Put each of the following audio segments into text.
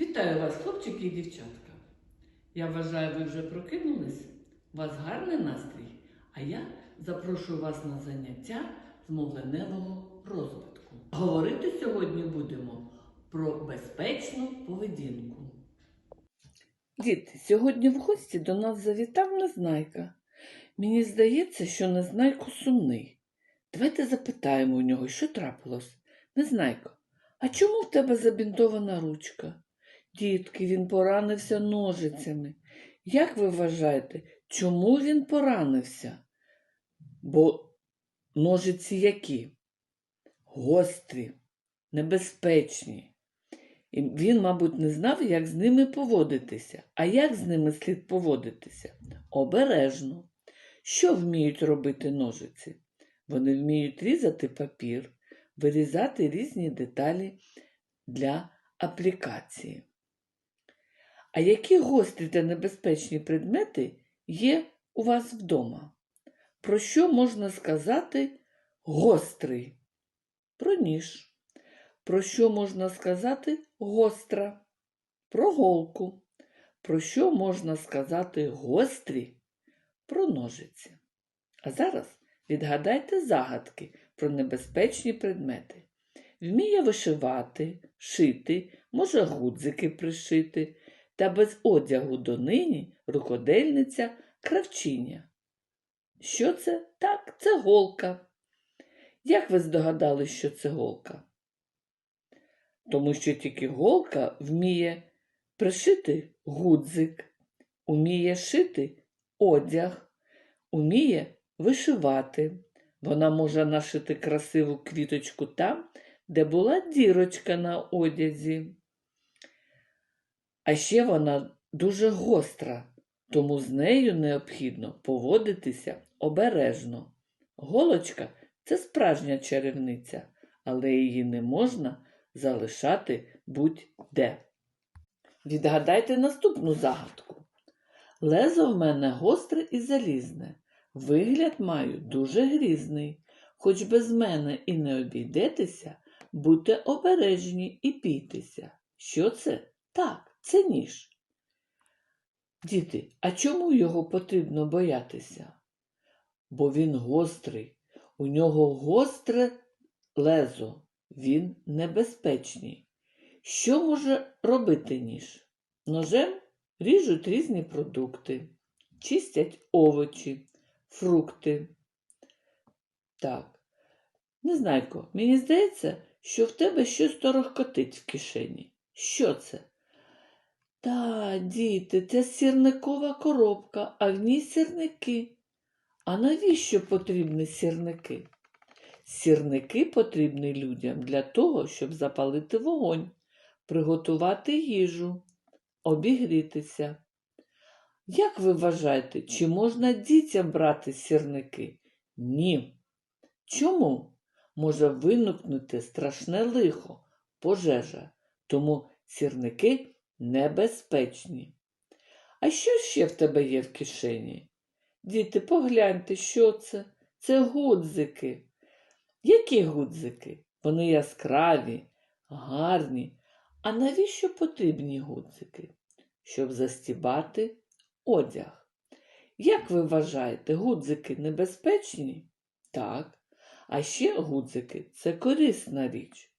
Вітаю вас, хлопчики і дівчатка. Я вважаю, ви вже прокинулись. У вас гарний настрій, а я запрошую вас на заняття з мовленевого розвитку. Говорити сьогодні будемо про безпечну поведінку. Діти, сьогодні в гості до нас завітав Незнайка. Мені здається, що Незнайко сумний. Давайте запитаємо у нього, що трапилось. Незнайко, а чому в тебе забінтована ручка? Дітки, він поранився ножицями. Як ви вважаєте, чому він поранився? Бо ножиці які? Гострі, небезпечні. І він, мабуть, не знав, як з ними поводитися. А як з ними слід поводитися? Обережно. Що вміють робити ножиці? Вони вміють різати папір, вирізати різні деталі для аплікації. А які гострі та небезпечні предмети є у вас вдома? Про що можна сказати гострий? Про ніж. Про що можна сказати гостра? Про голку. Про що можна сказати гострі? Про ножиці. А зараз відгадайте загадки про небезпечні предмети. Вміє вишивати, шити, може гудзики пришити, та без одягу донині рукодельниця кравчиня. Що це? Так, це голка. Як ви здогадались, що це голка? Тому що тільки голка вміє пришити гудзик, уміє шити одяг, уміє вишивати. Вона може нашити красиву квіточку там, де була дірочка на одязі. А ще вона дуже гостра, тому з нею необхідно поводитися обережно. Голочка це справжня чарівниця, але її не можна залишати будь-де. Відгадайте наступну загадку. Лезо в мене гостре і залізне, вигляд маю дуже грізний. Хоч без мене і не обійдетеся, будьте обережні і пійтеся. Що це? Так, це ніж. Діти, а чому його потрібно боятися? Бо він гострий, у нього гостре лезо, він небезпечний. Що може робити ніж? Ножем ріжуть різні продукти, чистять овочі, фрукти. Так, Незнайко, мені здається, що в тебе щось торохкотить в кишені. Що це? Та, діти, це сірникова коробка, а в ній сірники. А навіщо потрібні сірники? Сірники потрібні людям для того, щоб запалити вогонь, приготувати їжу, обігрітися. Як ви вважаєте, чи можна дітям брати сірники? Ні. Чому? Може виникнути страшне лихо, пожежа, тому сірники небезпечні. А що ще в тебе є в кишені? Діти, погляньте, що це? Це гудзики. Які гудзики? Вони яскраві, гарні. А навіщо потрібні гудзики? Щоб застібати одяг. Як ви вважаєте, гудзики небезпечні? Так. А ще гудзики це корисна річ.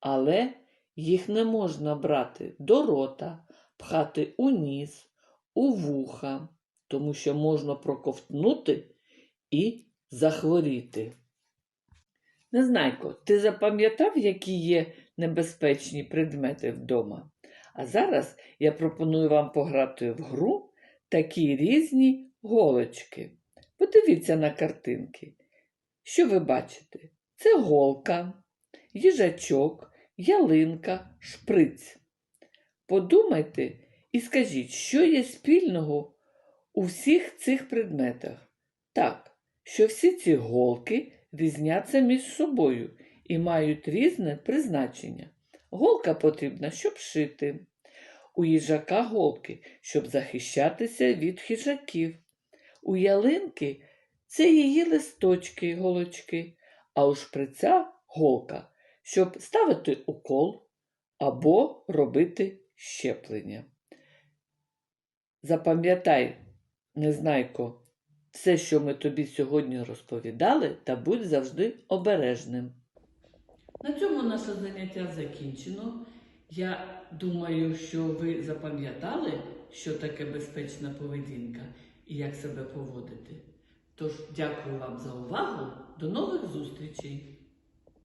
Але їх не можна брати до рота, пхати у ніс, у вуха, тому що можна проковтнути і захворіти. Незнайко, ти запам'ятав, які є небезпечні предмети вдома? А зараз я пропоную вам пограти в гру такі різні голочки. Подивіться на картинки. Що ви бачите? Це голка, їжачок, ялинка, шприць. Подумайте і скажіть, що є спільного у всіх цих предметах? Так, що всі ці голки різняться між собою і мають різне призначення. Голка потрібна, щоб шити. У їжака голки, щоб захищатися від хижаків. У ялинки це її листочки голочки, а у шприця голка, щоб ставити укол або робити щеплення. Запам'ятай, Незнайко, все, що ми тобі сьогодні розповідали, та будь завжди обережним. На цьому наше заняття закінчено. Я думаю, що ви запам'ятали, що таке безпечна поведінка і як себе поводити. Тож дякую вам за увагу. До нових зустрічей!